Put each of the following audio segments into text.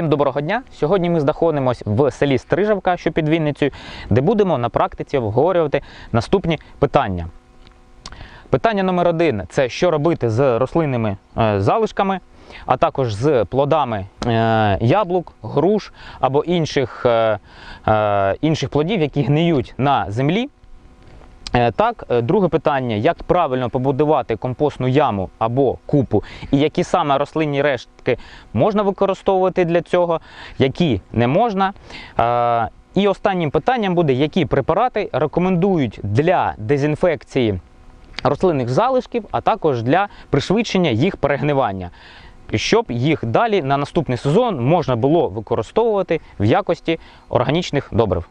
Всім доброго дня! Сьогодні ми знаходимося в селі Стрижавка, що під Вінницею, де будемо на практиці обговорювати наступні питання. Питання номер один це що робити з рослинними е, залишками, а також з плодами е, яблук, груш або інших, е, інших плодів, які гниють на землі. Е, Так, е, друге питання: як правильно побудувати компостну яму або купу, і які саме рослинні рештки можна використовувати для цього, які не можна. Е, І останнім питанням буде, які препарати рекомендують для дезінфекції рослинних залишків, а також для пришвидшення їх перегнивання, щоб їх далі на наступний сезон можна було використовувати в якості органічних добрив.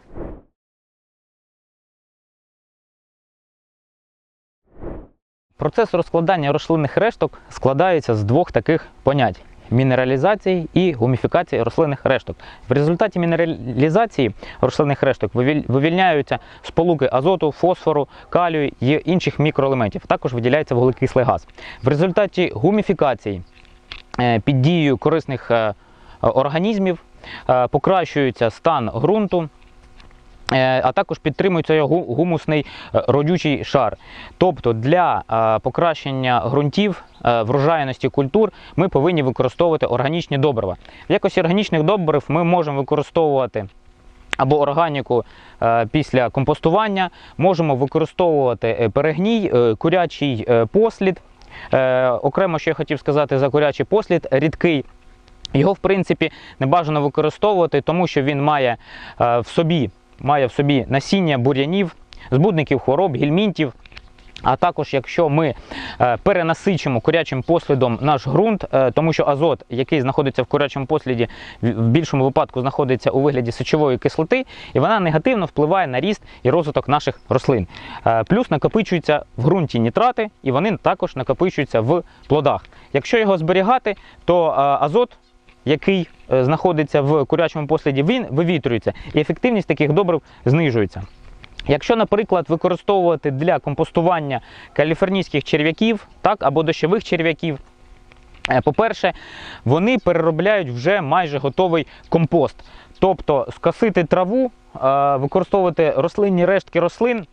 Процес розкладання рослинних решток складається з двох таких понять. Мінералізації і гуміфікації рослинних решток. В результаті мінералізації рослинних решток вивільняються сполуки азоту, фосфору, калію і інших мікроелементів. Також виділяється вуглекислий газ. В результаті гуміфікації е, під дією корисних е, організмів е, покращується стан ґрунту, а також підтримується його гумусний е, родючий шар. Тобто для е, покращення ґрунтів, е, врожайності культур ми повинні використовувати органічні добрива. В якості органічних добрив ми можемо використовувати. Або органіку е, після компостування можемо використовувати е, перегній, е, курячий е, послід. Е, окремо, що я хотів сказати за курячий послід, рідкий. Його, в принципі, не бажано використовувати, тому що він має е, в собі, має в собі насіння бур'янів, збудників хвороб, гельмінтів. А також, якщо ми е, перенасичимо курячим послідом наш ґрунт, е, тому що азот, який знаходиться в курячому посліді, в більшому випадку знаходиться у вигляді сечової кислоти, і вона негативно впливає на ріст і розвиток наших рослин. Е, Плюс накопичуються в ґрунті нітрати, і вони також накопичуються в плодах. Якщо його зберігати, то азот який е, знаходиться в курячому посліді, він вивітрюється, і ефективність таких добрив знижується. Якщо, наприклад, використовувати для компостування каліфорнійських черв'яків, так, або дощових черв'яків, е, по-перше, вони переробляють вже майже готовий компост. Тобто скосити траву, е, використовувати рослинні рештки рослин.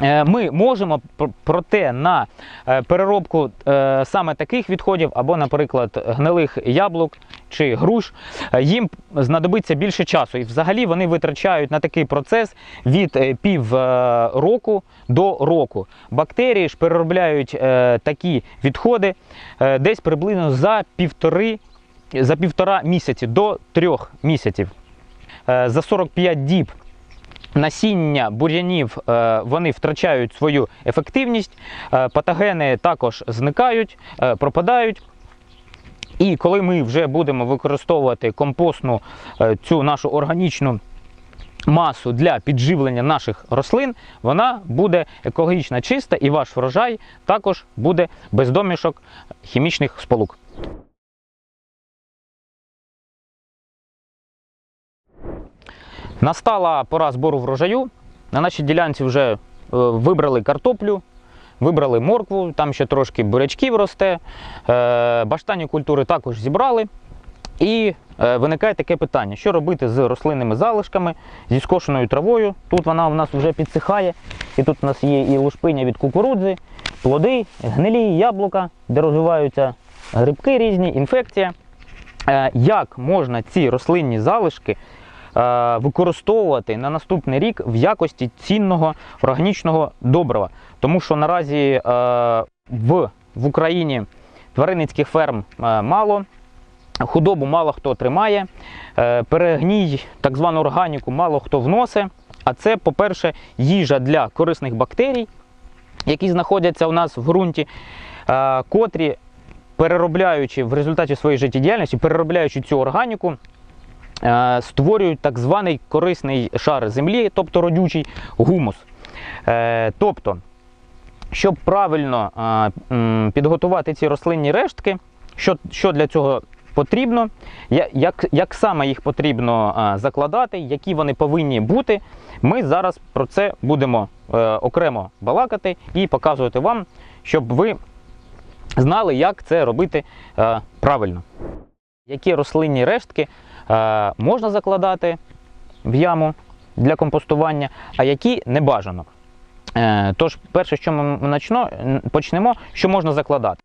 Е, Ми можемо, проте на е, переробку е, саме таких відходів, або, наприклад, гнилих яблук чи груш, їм знадобиться більше часу. І взагалі вони витрачають на такий процес від пів року до року. Бактерії ж переробляють такі відходи десь приблизно за півтори, за півтора місяці до трьох місяців. За 45 діб насіння бур'янів е, вони втрачають свою ефективність, е, патогени також зникають, е, пропадають. І коли ми вже будемо використовувати компостну цю нашу органічну масу для підживлення наших рослин, вона буде екологічно чиста і ваш врожай також буде без домішок хімічних сполук. Настала пора збору врожаю. На нашій ділянці вже е, вибрали картоплю, вибрали моркву, там ще трошки бурячків росте. Е, баштанні культури також зібрали. І е, виникає таке питання: що робити з рослинними залишками, зі скошеною травою. Тут вона у нас вже підсихає, і тут у нас є і лушпиня від кукурудзи, плоди, гнилі, яблука, де розвиваються грибки різні, інфекція. Як можна ці рослинні залишки використовувати на наступний рік в якості цінного органічного добрива? Тому що наразі е, в, в Україні тваринницьких ферм е, мало. Худобу мало хто тримає, е, перегній, так звану органіку, мало хто вносить. А це, по-перше, їжа для корисних бактерій, які знаходяться у нас в ґрунті, е, котрі, переробляючи в результаті своєї життєдіяльності, переробляючи цю органіку, е, створюють так званий корисний шар землі, тобто родючий гумус. Е, Тобто, щоб правильно е, підготувати ці рослинні рештки, що, для цього потрібно, як, саме їх потрібно закладати, які вони повинні бути, ми зараз про це будемо е, окремо балакати і показувати вам, щоб ви знали, як це робити е, правильно. Які рослинні рештки е, можна закладати в яму для компостування, а які не бажано. Е, Тож, перше, що ми почнемо, що можна закладати.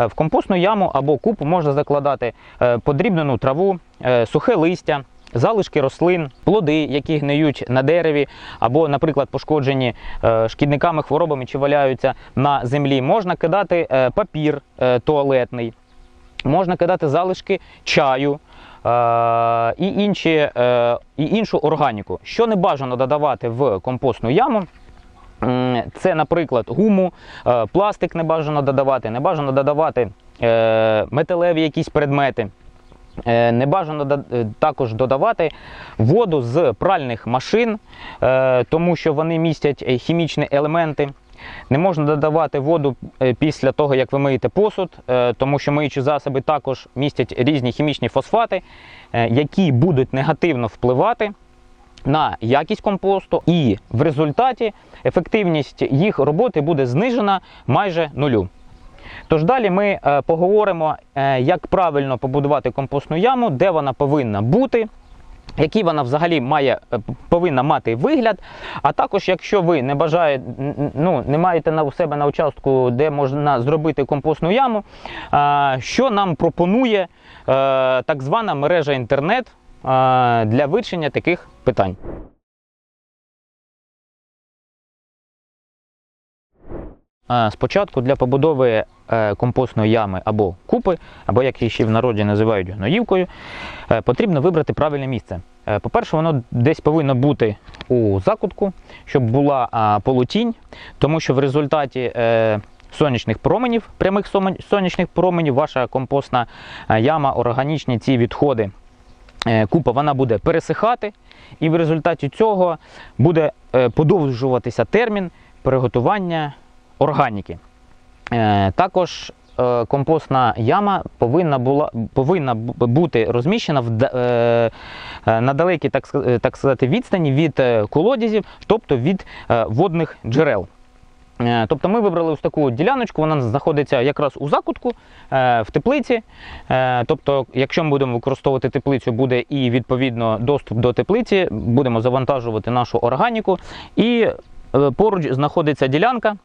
Е, В компостну яму або купу можна закладати е, подрібнену траву, е, сухе листя, залишки рослин, плоди, які гниють на дереві, або, наприклад, пошкоджені е, шкідниками, хворобами чи валяються на землі. Можна кидати е, папір е, туалетний, можна кидати залишки чаю. Е, І, інші, е, і іншу органіку. Що не бажано додавати в компостну яму, Це, наприклад, гуму, е, пластик не бажано додавати, не бажано додавати металеві якісь предмети. Не бажано також додавати воду з пральних машин, тому що вони містять хімічні елементи. Не можна додавати воду е, після того, як ви миєте посуд, е, тому що миючі засоби також містять різні хімічні фосфати, е, які будуть негативно впливати на якість компосту, і в результаті ефективність їх роботи буде знижена майже нулю. Тож далі ми поговоримо, як правильно побудувати компостну яму, де вона повинна бути. Який вона взагалі має е, повинна мати вигляд, а також якщо ви не бажаєте, ну не маєте у себе на участку, де можна зробити компостну яму, що нам пропонує е, так звана мережа інтернет для вирішення таких питань. Спочатку для побудови е, компостної ями або купи, або як її ще в народі називають гноївкою, е, потрібно вибрати правильне місце. Е, По-перше, воно десь повинно бути у закутку, щоб була полутінь, тому що в результаті сонячних променів, прямих сонячних променів, ваша компостна яма, органічні ці відходи, купа, вона буде пересихати, і в результаті цього буде подовжуватися термін приготування органіки. Е, Також е, компостна яма повинна, була, повинна бути розміщена в, е, на далекій так, так сказати, відстані від колодязів, тобто від водних джерел. Тобто ми вибрали ось таку діляночку, вона знаходиться якраз у закутку в теплиці. Тобто, якщо ми будемо використовувати теплицю, буде і відповідно доступ до теплиці, будемо завантажувати нашу органіку. І поруч знаходиться ділянка,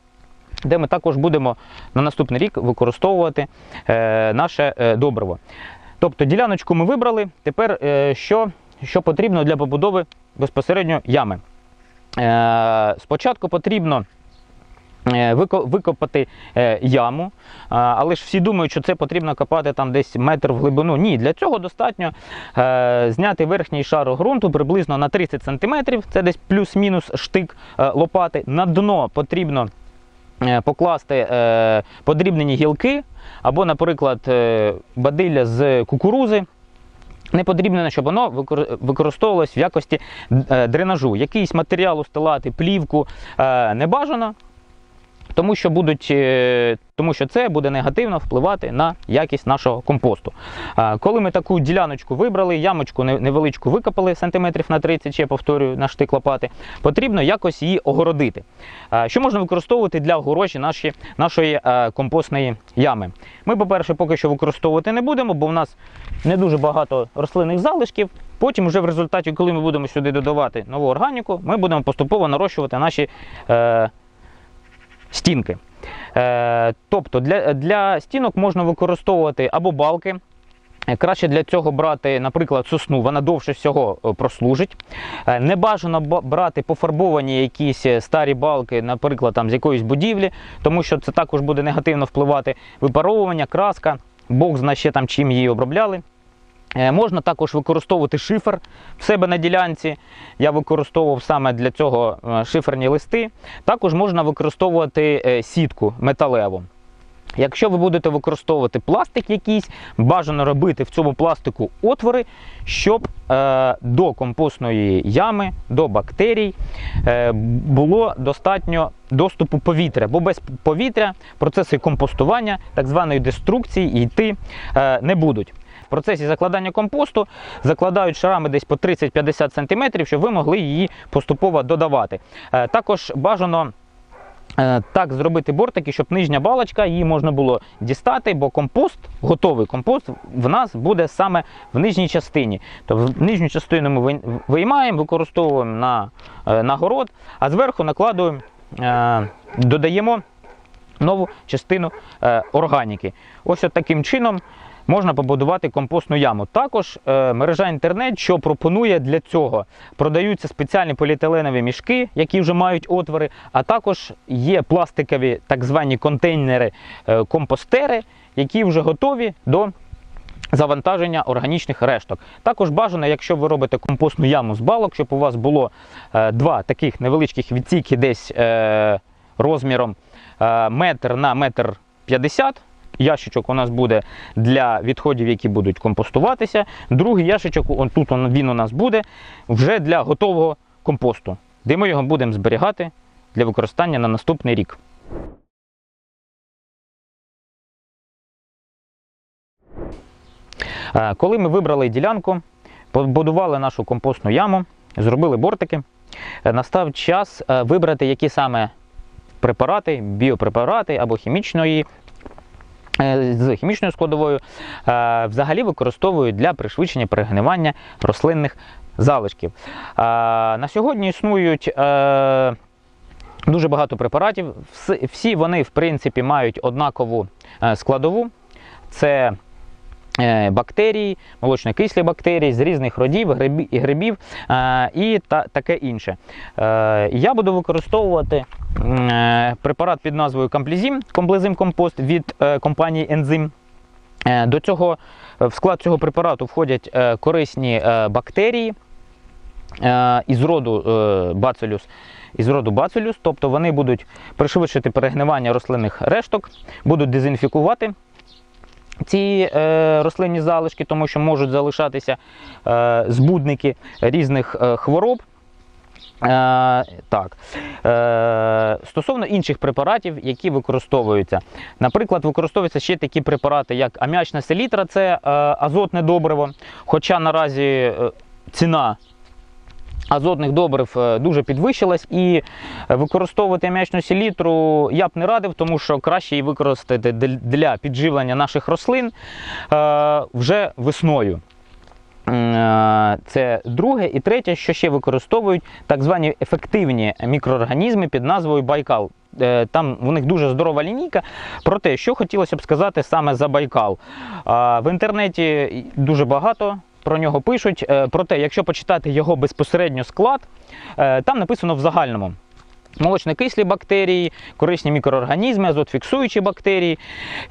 де ми також будемо на наступний рік використовувати е, наше е, добриво. Тобто діляночку ми вибрали. Тепер е, що, що потрібно для побудови безпосередньо ями? Спочатку потрібно викопати яму, але ж всі думають, що це потрібно копати там десь метр в глибину. Ні, для цього достатньо зняти верхній шар ґрунту приблизно на 30 см, це десь плюс-мінус штик лопати. На дно потрібно покласти е, подрібнені гілки, або, наприклад, е, бадилля з кукурузи. Не потрібно, щоб воно використовувалось в якості е, дренажу. Якийсь матеріал устилати, плівку е, не бажано, тому що, будуть, е, тому що це буде негативно впливати на якість нашого компосту. Коли ми таку діляночку вибрали, ямочку невеличку викопали сантиметрів на 30, ще повторюю, на штик лопати, потрібно якось її огородити. Що можна використовувати для огорожі наші, нашої компостної ями? Ми, по-перше, поки що використовувати не будемо, бо в нас не дуже багато рослинних залишків. Потім, вже в результаті, коли ми будемо сюди додавати нову органіку, ми будемо поступово нарощувати наші е, стінки. Е, тобто для, для стінок можна використовувати або балки. Е, Краще для цього брати, наприклад, сосну, вона довше всього е, прослужить. Не бажано брати пофарбовані якісь старі балки, наприклад, там, з якоїсь будівлі, тому що це також буде негативно впливати випаровування, краска, Бог знає ще там чим її обробляли. Е, Можна також використовувати шифер в себе на ділянці. Я використовував саме для цього е, шиферні листи. Також можна використовувати е, сітку металеву. Якщо ви будете використовувати пластик якийсь, бажано робити в цьому пластику отвори, щоб е, до компостної ями, до бактерій е, було достатньо доступу повітря, бо без повітря процеси компостування, так званої деструкції йти е, не будуть. В процесі закладання компосту закладають шарами десь по 30-50 см, щоб ви могли її поступово додавати. Е, також бажано е, так зробити бортики, щоб нижня балочка її можна було дістати, бо компост, готовий компост, в нас буде саме в нижній частині. Тобто нижню частину ми виймаємо, використовуємо на, е, на город, а зверху накладуємо, додаємо нову частину органіки. Ось от таким чином можна побудувати компостну яму. Також е, мережа інтернет, що пропонує для цього, продаються спеціальні поліетиленові мішки, які вже мають отвори, а також є пластикові так звані контейнери, е, які вже готові до. Завантаження органічних решток. Також бажано, якщо ви робите компостну яму з балок, щоб у вас було е, два таких невеличких відсіки десь е, розміром е, метр на метр 50. Ящичок у нас буде для відходів, які будуть компостуватися. Другий ящичок, он тут він у нас буде вже для готового компосту, де ми його будемо зберігати для використання на наступний рік. Е, Коли ми вибрали ділянку, побудували нашу компостну яму, зробили бортики, е, настав час е, вибрати, які саме препарати, біопрепарати або хімічної. Е, З хімічною складовою е, взагалі використовують для пришвидшення перегнивання рослинних залишків. Е, На сьогодні існують дуже багато препаратів. Всі- вони, в принципі, мають однакову складову. Це бактерії, молочно-кислі бактерії з різних родів, грибі- грибів е, і та, таке інше. Е, Я буду використовувати е, препарат під назвою Комплізім, комплезим компост від е, компанії Ензим. Е, До цього е, в склад цього препарату входять е, корисні е, бактерії е, із роду е, Bacillus, із роду Bacillus, тобто вони будуть пришвидшити перегнивання рослинних решток, будуть дезінфікувати ці е, рослинні залишки, тому що можуть залишатися е, збудники різних е, хвороб. Е, так. Е, стосовно інших препаратів, які використовуються. Наприклад, використовуються ще такі препарати, як аміачна селітра, це е, азотне добриво. Хоча наразі е, ціна азотних добрив е, дуже підвищилась, і використовувати аміачну селітру я б не радив, тому що краще її використати для підживлення наших рослин е, вже весною. Е, Це друге. І третє, що ще використовують так звані ефективні мікроорганізми під назвою Байкал. Там у них дуже здорова лінійка. Проте, що хотілося б сказати саме за Байкал. В інтернеті дуже багато про нього пишуть. про Проте, якщо почитати його безпосередньо склад, е, там написано в загальному. Молочно-кислі бактерії, корисні мікроорганізми, азотфіксуючі бактерії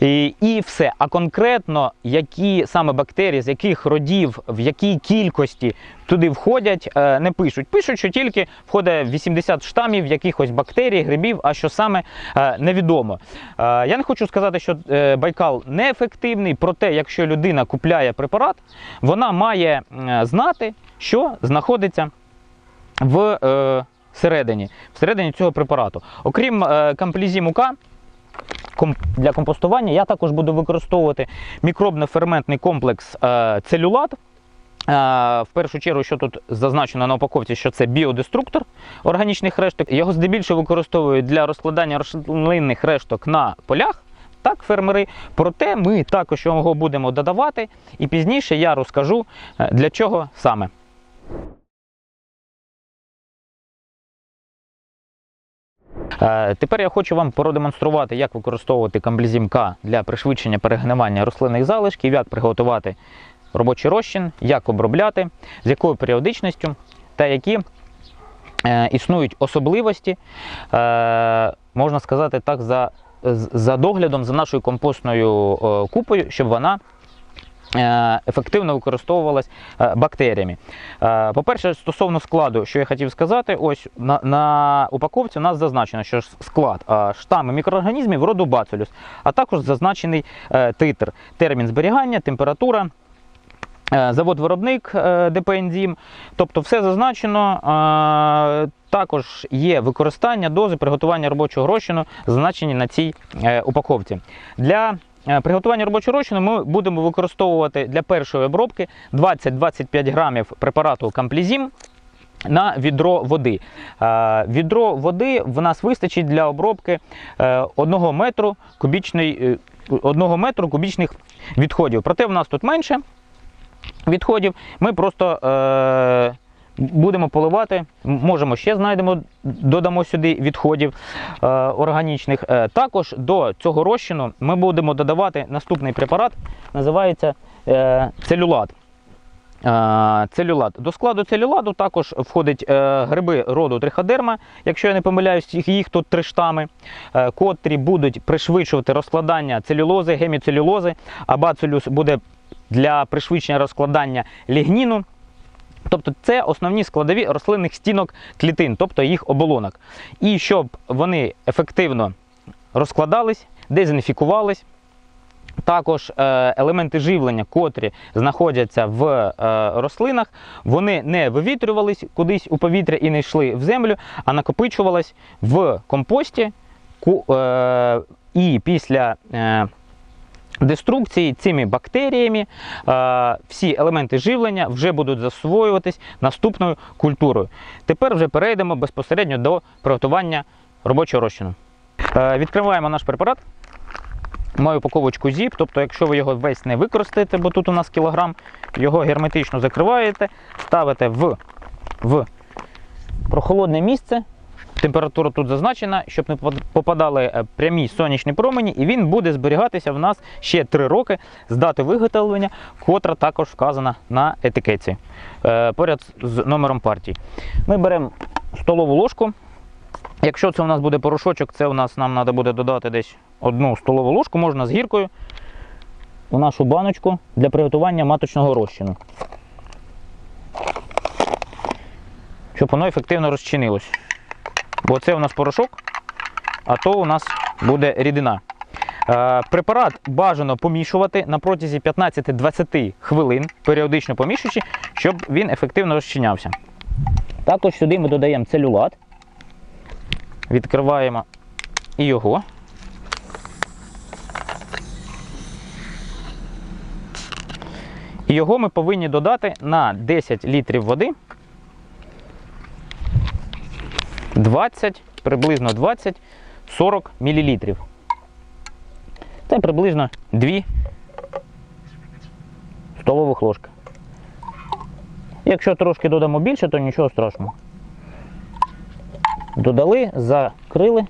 і, і все. А конкретно, які саме бактерії, з яких родів, в якій кількості туди входять, е, не пишуть. Пишуть, що тільки входить 80 штамів якихось бактерій, грибів, а що саме е, невідомо. Е, Я не хочу сказати, що Байкал неефективний, проте, якщо людина купляє препарат, вона має знати, що знаходиться в всередині, всередині цього препарату. Окрім е, камплізімука, ком- для компостування я також буду використовувати мікробно-ферментний комплекс е, целюлат. Е, В першу чергу, що тут зазначено на упаковці, що це біодеструктор органічних решток. Його здебільшого використовують для розкладання рослинних решток на полях. Так, фермери. Проте ми також його будемо додавати, і пізніше я розкажу для чого саме. Тепер я хочу вам продемонструвати, як використовувати камблізім К для пришвидшення перегнивання рослинних залишків, як приготувати робочий розчин, як обробляти, з якою періодичністю та які е, існують особливості, е, можна сказати так, за, за доглядом за нашою компостною е, купою, щоб вона е, ефективно використовувалась е, бактеріями. Е, По-перше, стосовно складу, що я хотів сказати, ось на, на упаковці у нас зазначено, що склад е, штами мікроорганізмів роду Bacillus, а також зазначений е, титр, термін зберігання, температура. е, Завод-виробник е, ДП «Ензім». Тобто все зазначено. е, Також є використання дози приготування робочого розчину, зазначені на цій е, упаковці. Для е, приготування робочого розчину ми будемо використовувати для першої обробки 20-25 грамів препарату Камплізім. на відро води. Е, Відро води в нас вистачить для обробки 1 метру кубічної, 1 метру кубічних відходів. Проте в нас тут менше відходів. Ми просто е, будемо поливати, можемо ще знайдемо, додамо сюди відходів е, органічних. Е, також до цього розчину ми будемо додавати наступний препарат, називається е, целюлат. Е, Целюлат. До складу целюладу також входять е, гриби роду триходерма, якщо я не помиляюсь, їх, їх тут три штами, е, котрі будуть пришвидшувати розкладання целюлози, геміцелюлози, а бацилюс буде для пришвидшення розкладання лігніну. Тобто це основні складові рослинних стінок клітин, тобто їх оболонок. І щоб вони ефективно розкладались, дезінфікувались, також е, елементи живлення, котрі знаходяться в е, рослинах, вони не вивітрювались кудись у повітря і не йшли в землю, а накопичувались в компості. е, І після деструкції цими бактеріями е, всі елементи живлення вже будуть засвоюватись наступною культурою. Тепер вже перейдемо безпосередньо до приготування робочого розчину. Е, Відкриваємо наш препарат. Мою упаковочку ZIP, тобто, якщо ви його весь не використаєте, бо тут у нас кілограм, його герметично закриваєте, ставите в, в прохолодне місце. Температура тут зазначена, щоб не попадали е, прямі сонячні промені, і він буде зберігатися в нас ще 3 роки з дати виготовлення, котра також вказана на етикетці е, поряд з номером партії. Ми беремо столову ложку. Якщо це у нас буде порошочок, це у нас нам треба буде додати десь одну столову ложку, можна з гіркою у нашу баночку для приготування маточного розчину. Щоб воно ефективно розчинилось. Бо це у нас порошок, а то у нас буде рідина. Е, Препарат бажано помішувати на протязі 15-20 хвилин, періодично помішуючи, щоб він ефективно розчинявся. Також сюди ми додаємо целюлат. Відкриваємо і його. І його ми повинні додати на 10 літрів води. 20, приблизно 20-40 мл. Це приблизно 2 столових ложки. Якщо трошки додамо більше, то нічого страшного. Додали, закрили.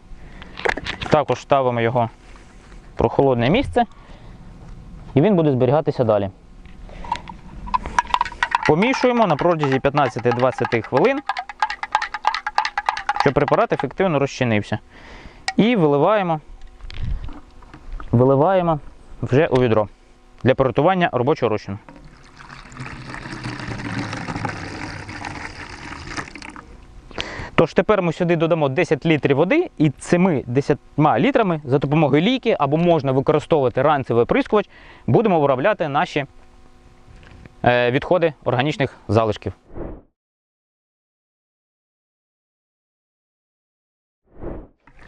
Також ставимо його в прохолодне місце і він буде зберігатися далі. Помішуємо на протязі 15-20 хвилин, щоб препарат ефективно розчинився. І виливаємо, виливаємо вже у відро для приготування робочого розчину. Тож тепер ми сюди додамо 10 літрів води і цими 10 літрами за допомогою лійки або можна використовувати ранцевий оприскувач, будемо виробляти наші е, відходи органічних залишків.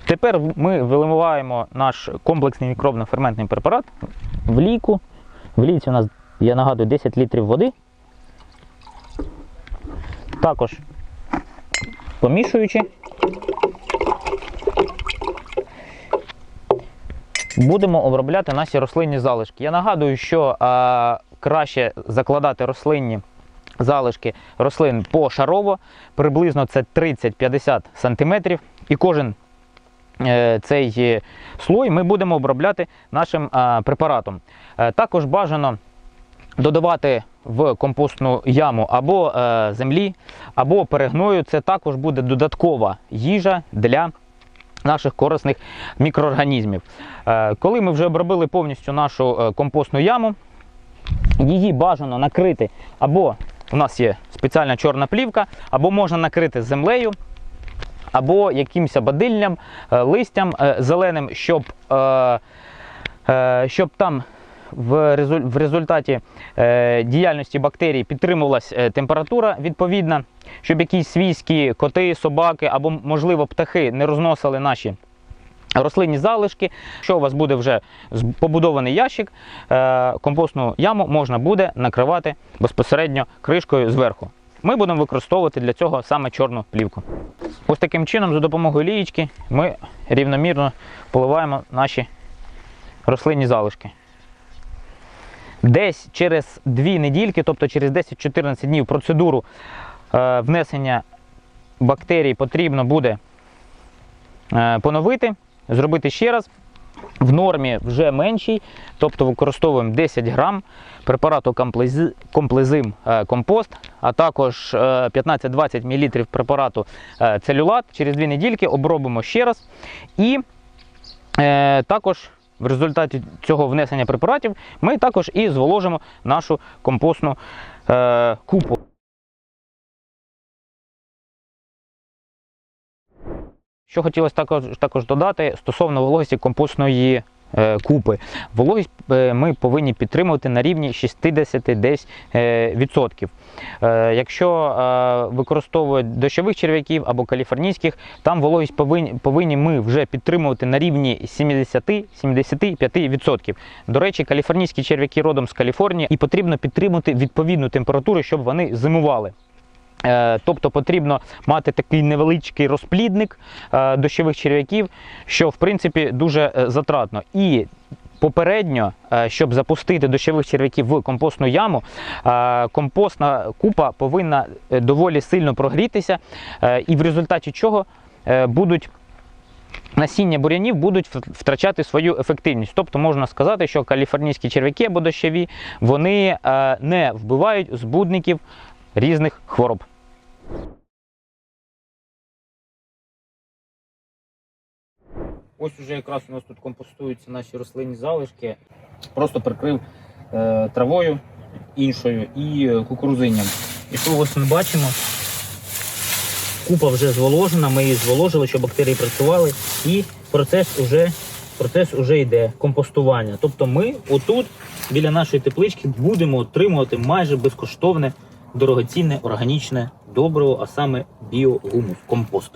Тепер ми виливаємо наш комплексний мікробно-ферментний препарат в лійку. В лійці у нас, я нагадую, 10 літрів води. Також помішуючи, будемо обробляти наші рослинні залишки. Я нагадую, що а, краще закладати рослинні залишки рослин пошарово, приблизно це 30-50 см, і кожен цей е, слой ми будемо обробляти нашим препаратом. Е, Також бажано додавати в компостну яму або е, землі, або перегною. Це також буде додаткова їжа для наших корисних мікроорганізмів. Е, коли ми вже обробили повністю нашу е, компостну яму, її бажано накрити або у нас є спеціальна чорна плівка, або можна накрити землею, або якимось бадиллям, е, листям е, зеленим, щоб, е, щоб там в, результаті діяльності бактерій підтримувалась температура відповідна, щоб якісь свійські коти, собаки або, можливо, птахи не розносили наші рослинні залишки. Якщо у вас буде вже побудований ящик, компостну яму можна буде накривати безпосередньо кришкою зверху. Ми будемо використовувати для цього саме чорну плівку. Ось таким чином, за допомогою лієчки, ми рівномірно поливаємо наші рослинні залишки. Десь через 2 недільки, тобто через 10-14 днів, процедуру е, внесення бактерій потрібно буде е, поновити, зробити ще раз. В нормі вже меншій, тобто використовуємо 10 грам препарату комплезим е, компост, а також е, 15-20 мл препарату е, целюлат. Через 2 недільки обробимо ще раз. І е, також в результаті цього внесення препаратів ми також і зволожимо нашу компостну е, купу. Що хотілося також, також додати стосовно вологості компостної е, купи. Вологість е, ми повинні підтримувати на рівні 60 десь е, відсотків. Е, якщо е, використовують дощових черв'яків або каліфорнійських, там вологість повинні, повинні ми вже підтримувати на рівні 70-75%. До речі, каліфорнійські черв'яки родом з Каліфорнії і потрібно підтримувати відповідну температуру, щоб вони зимували. Е, Тобто потрібно мати такий невеличкий розплідник е, дощових черв'яків, що в принципі дуже е, затратно. І попередньо, щоб запустити дощових черв'яків в компостну яму, компостна купа повинна доволі сильно прогрітися, і в результаті чого будуть. Насіння бур'янів будуть втрачати свою ефективність. Тобто можна сказати, що каліфорнійські черв'яки або дощові вони не вбивають збудників різних хвороб. Ось уже якраз у нас тут компостуються наші рослинні залишки. Просто прикрив е, травою іншою і е, кукурузинням. І що ось ми бачимо, купа вже зволожена, ми її зволожили, щоб бактерії працювали, і процес уже, процес уже йде компостування. Тобто ми отут, біля нашої теплички, будемо отримувати майже безкоштовне, дорогоцінне, органічне добриво, а саме біогумус, компост.